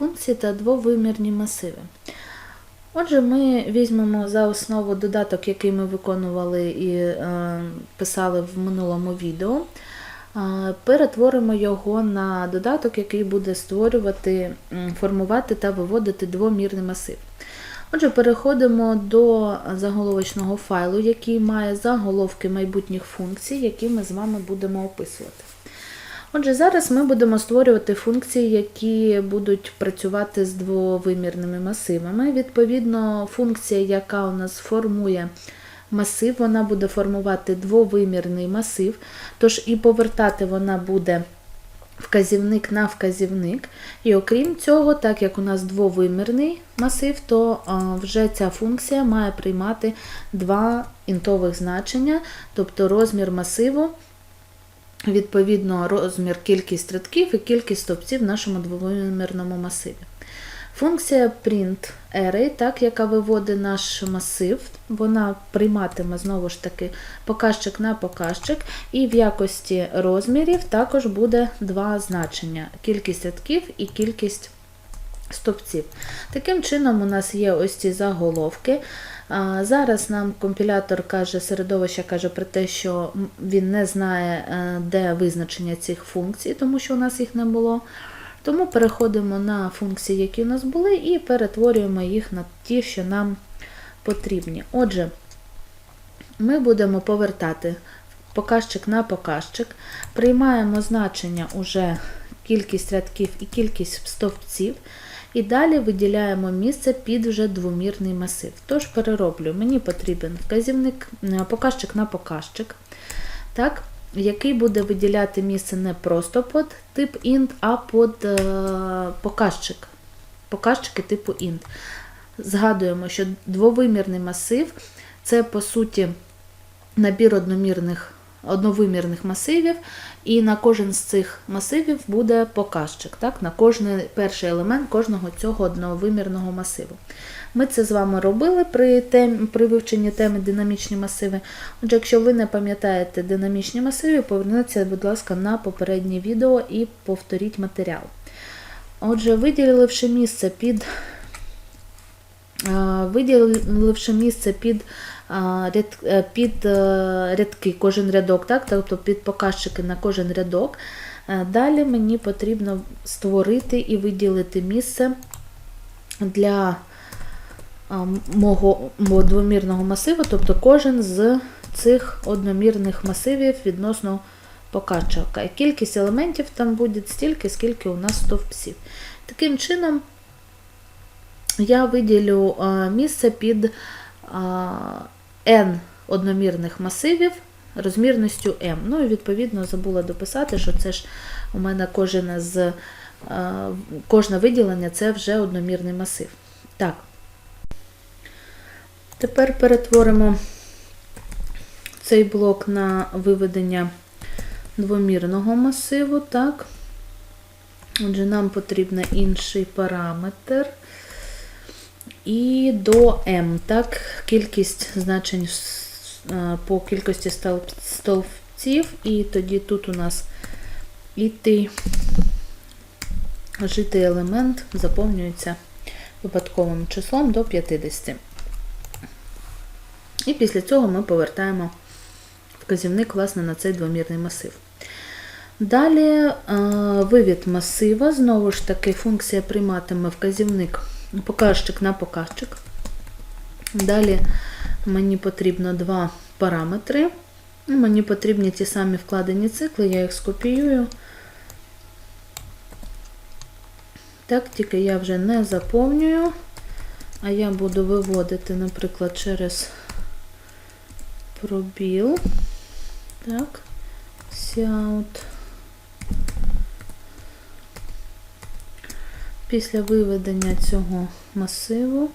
функції та двовимірні масиви. Отже, ми візьмемо за основу додаток, який ми виконували і е, писали в минулому відео. Е, Перетворимо його на додаток, який буде створювати, формувати та виводити двомірний масив. Отже, переходимо до заголовочного файлу, який має заголовки майбутніх функцій, які ми з вами будемо описувати. Отже, зараз ми будемо створювати функції, які будуть працювати з двовимірними масивами. Відповідно, функція, яка у нас формує масив, вона буде формувати двовимірний масив, тож і повертати вона буде вказівник на вказівник. І окрім цього, так як у нас двовимірний масив, то вже ця функція має приймати два інтових значення, тобто розмір масиву. Відповідно, розмір кількість рядків і кількість стовпців в нашому двовимірному масиві. Функція print array, так, яка виводить наш масив, вона прийматиме знову ж таки показчик на показчик, і в якості розмірів також буде два значення: кількість рядків і кількість стовпців. Таким чином, у нас є ось ці заголовки. Зараз нам компілятор каже, середовище каже про те, що він не знає, е, де визначення цих функцій, тому що у нас їх не було. Тому переходимо на функції, які у нас були, і перетворюємо їх на ті, що нам потрібні. Отже, ми будемо повертати показчик на показчик, приймаємо значення уже кількість рядків і кількість стовпців, і далі виділяємо місце під вже двомірний масив. Тож перероблю, мені потрібен вказівник, е, показчик на показчик. Так, який буде виділяти місце не просто під тип int, а під е, показчик. Показчики типу int. Згадуємо, що двовимірний масив це по суті набір одномірних, одновимірних масивів, і на кожен з цих масивів буде показчик, так? на кожний перший елемент кожного цього одновимірного масиву. Ми це з вами робили при, тем, при вивченні теми динамічні масиви. Отже, якщо ви не пам'ятаєте динамічні масиви, поверніться, будь ласка, на попереднє відео і повторіть матеріал. Отже, виділивши місце під виділивши місце під, е, е, під е, рядки, кожен рядок, так, тобто під показчики на кожен рядок, е, далі мені потрібно створити і виділити місце для мого двомірного масиву, тобто кожен з цих одномірних масивів відносно показчика. Кількість елементів там буде стільки, скільки у нас стовпців. Таким чином, я виділю місце під n одномірних масивів розмірністю m. Ну і відповідно забула дописати, що це ж у мене кожне з а, кожне виділення це вже одномірний масив. Так. Тепер перетворимо цей блок на виведення двомірного масиву. Так. Отже, нам потрібен інший параметр. І до m, так, кількість значень по кількості стовпців, і тоді тут у нас іти житий елемент заповнюється випадковим числом до 50. І після цього ми повертаємо вказівник власне, на цей двомірний масив. Далі вивід масива, знову ж таки, функція прийматиме вказівник показчик на показчик. Далі мені потрібно два параметри. Мені потрібні ті самі вкладені цикли, я їх скопіюю. Так, тільки я вже не заповнюю, а я буду виводити, наприклад, через пробіл. Так, Cout. Після виведення цього масиву,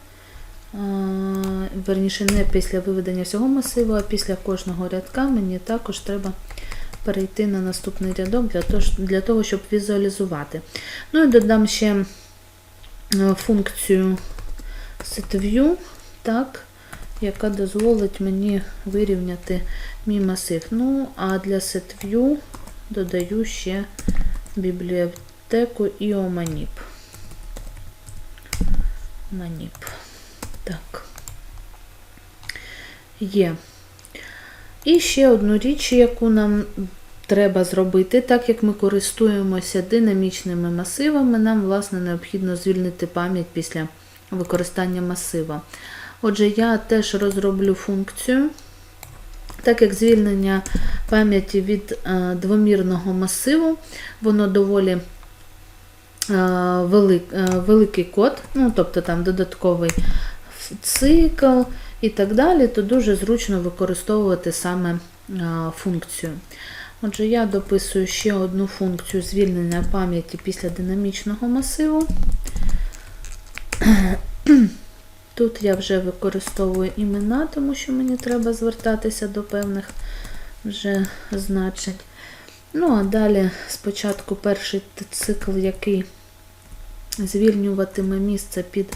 верніше, не після виведення всього масиву, а після кожного рядка мені також треба перейти на наступний рядок для того, щоб візуалізувати. Ну і додам ще е, функцію setView, так, яка дозволить мені вирівняти мій масив. Ну, а для setView додаю ще бібліотеку IOMANIP. На ніп. Так. Є. І ще одну річ, яку нам треба зробити, так як ми користуємося динамічними масивами, нам, власне, необхідно звільнити пам'ять після використання масива. Отже, я теж розроблю функцію. Так як звільнення пам'яті від е, двомірного масиву, воно доволі великий код, ну, тобто там додатковий цикл і так далі, то дуже зручно використовувати саме е, функцію. Отже, я дописую ще одну функцію звільнення пам'яті після динамічного масиву. Тут я вже використовую імена, тому що мені треба звертатися до певних вже значень. Ну, а далі спочатку перший цикл, який звільнюватиме місце під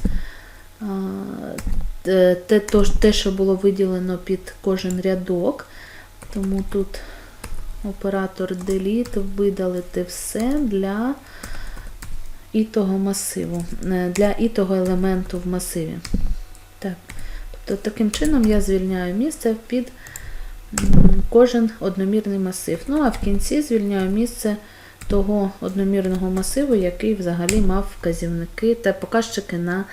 те, те, що було виділено під кожен рядок. Тому тут оператор delete видалити все для ітого масиву, е, для ітого елементу в масиві. Так. Тобто таким чином я звільняю місце під кожен одномірний масив. Ну а в кінці звільняю місце того одномірного масиву, який взагалі мав вказівники та показчики на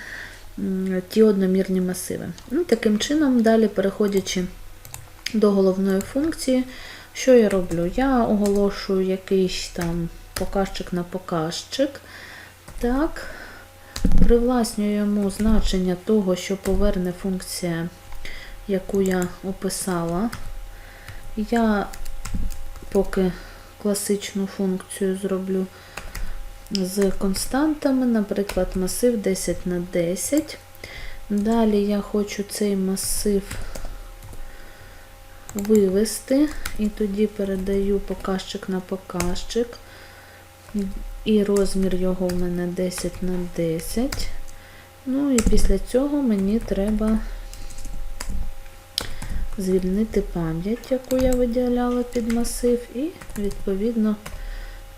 ті одномірні масиви. Ну, таким чином, далі переходячи до головної функції, що я роблю? Я оголошую якийсь там показчик на показчик. Так, привласнюю йому значення того, що поверне функція, яку я описала. Я поки класичну функцію зроблю з константами, наприклад, масив 10 на 10. Далі я хочу цей масив вивести, і тоді передаю показчик на показчик. І розмір його в мене 10 на 10. Ну і після цього мені треба звільнити пам'ять, яку я виділяла під масив, і, відповідно,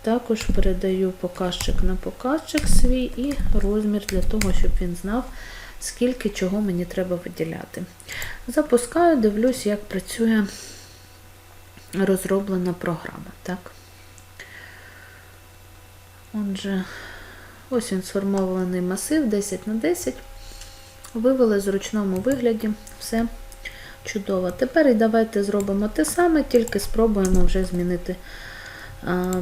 також передаю показчик на показчик свій і розмір для того, щоб він знав, скільки чого мені треба виділяти. Запускаю, дивлюсь, як працює розроблена програма. Так. Отже, ось він сформований масив 10 на 10. Вивели в зручному вигляді. Все чудово. Тепер і давайте зробимо те саме, тільки спробуємо вже змінити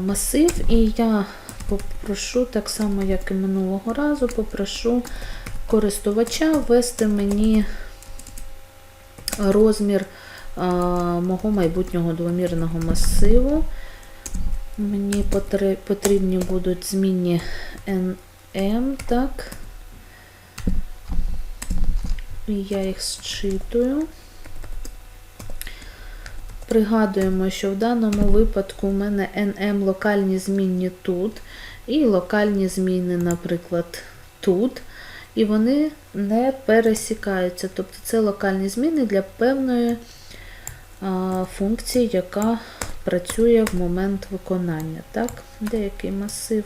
масив. І я попрошу, так само, як і минулого разу, попрошу користувача ввести мені розмір мого майбутнього двомірного масиву. Мені потрібні будуть змінні NM, так. І я їх зчитую. Пригадуємо, що в даному випадку у мене NM локальні змінні тут, і локальні зміни, наприклад, тут. І вони не пересікаються. Тобто це локальні зміни для певної а, функції, яка працює в момент виконання. Так? Деякий масив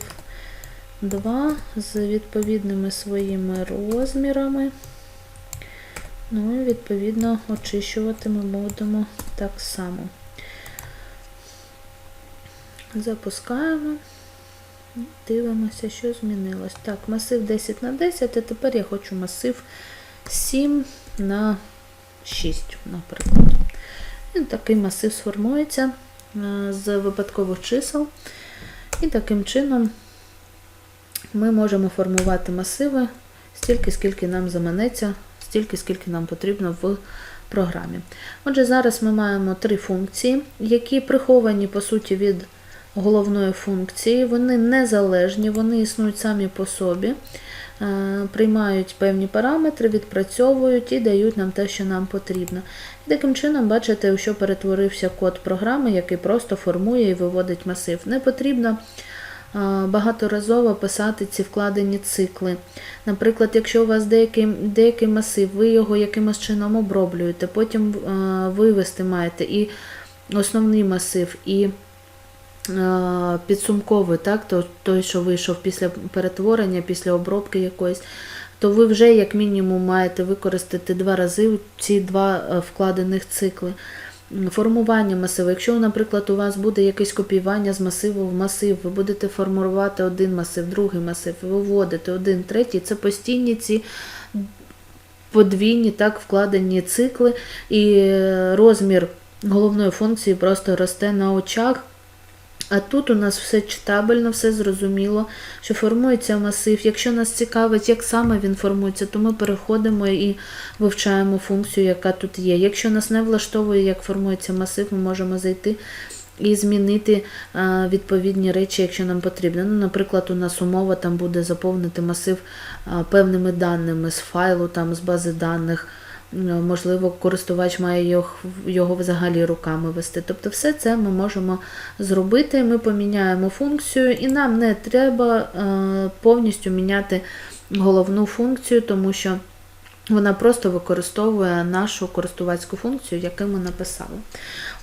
2 з відповідними своїми розмірами. Ну і відповідно очищувати ми будемо так само. Запускаємо. Дивимося, що змінилось. Так, масив 10 на 10, а тепер я хочу масив 7 на 6, наприклад. І такий масив сформується е, з випадкових чисел. І таким чином ми можемо формувати масиви стільки, скільки нам заманеться, стільки, скільки нам потрібно в програмі. Отже, зараз ми маємо три функції, які приховані, по суті, від головної функції. Вони незалежні, вони існують самі по собі, е, приймають певні параметри, відпрацьовують і дають нам те, що нам потрібно. І таким чином, бачите, що перетворився код програми, який просто формує і виводить масив. Не потрібно багаторазово писати ці вкладені цикли. Наприклад, якщо у вас деякий, деякий масив, ви його якимось чином оброблюєте, потім вивести маєте і основний масив, і підсумковий, так, то- той, що вийшов після перетворення, після обробки якоїсь, то ви вже як мінімум маєте використати два рази ці два е, вкладених цикли. Формування масиву. Якщо, наприклад, у вас буде якесь копіювання з масиву в масив, ви будете формувати один масив, другий масив, виводити один, третій, це постійні ці подвійні так вкладені цикли, і е, розмір головної функції просто росте на очах. А тут у нас все читабельно, все зрозуміло, що формується масив. Якщо нас цікавить, як саме він формується, то ми переходимо і вивчаємо функцію, яка тут є. Якщо нас не влаштовує, як формується масив, ми можемо зайти і змінити відповідні речі, якщо нам потрібно. Ну, наприклад, у нас умова там буде заповнити масив певними даними з файлу, там, з бази даних. Ну, Можливо, користувач має його, взагалі руками вести. Тобто, все це ми можемо зробити. Ми поміняємо функцію, і нам не треба е, повністю міняти головну функцію, тому що вона просто використовує нашу користувацьку функцію, яку ми написали.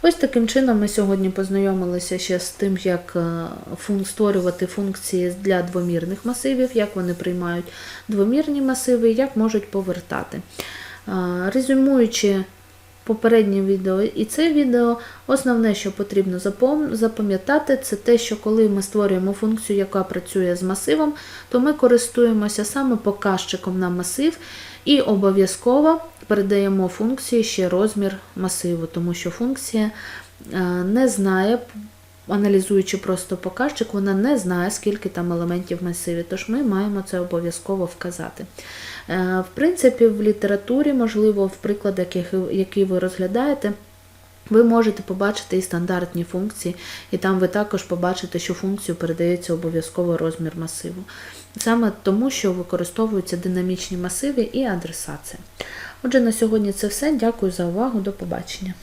Ось таким чином ми сьогодні познайомилися ще з тим, як е, створювати функції для двомірних масивів, як вони приймають двомірні масиви, як можуть повертати. Резюмуючи попереднє відео і це відео, основне, що потрібно запам'ятати, це те, що коли ми створюємо функцію, яка працює з масивом, то ми користуємося саме показчиком на масив і обов'язково передаємо функції ще розмір масиву, тому що функція е, не знає. Аналізуючи просто показчик, вона не знає, скільки там елементів в масиві, тож ми маємо це обов'язково вказати. Е, В принципі, в літературі, можливо, в прикладах, які- які ви розглядаєте, ви можете побачити і стандартні функції, і там ви також побачите, що функцію передається обов'язково розмір масиву. Саме тому, що використовуються динамічні масиви і адресація. Отже, на сьогодні це все. Дякую за увагу. До побачення.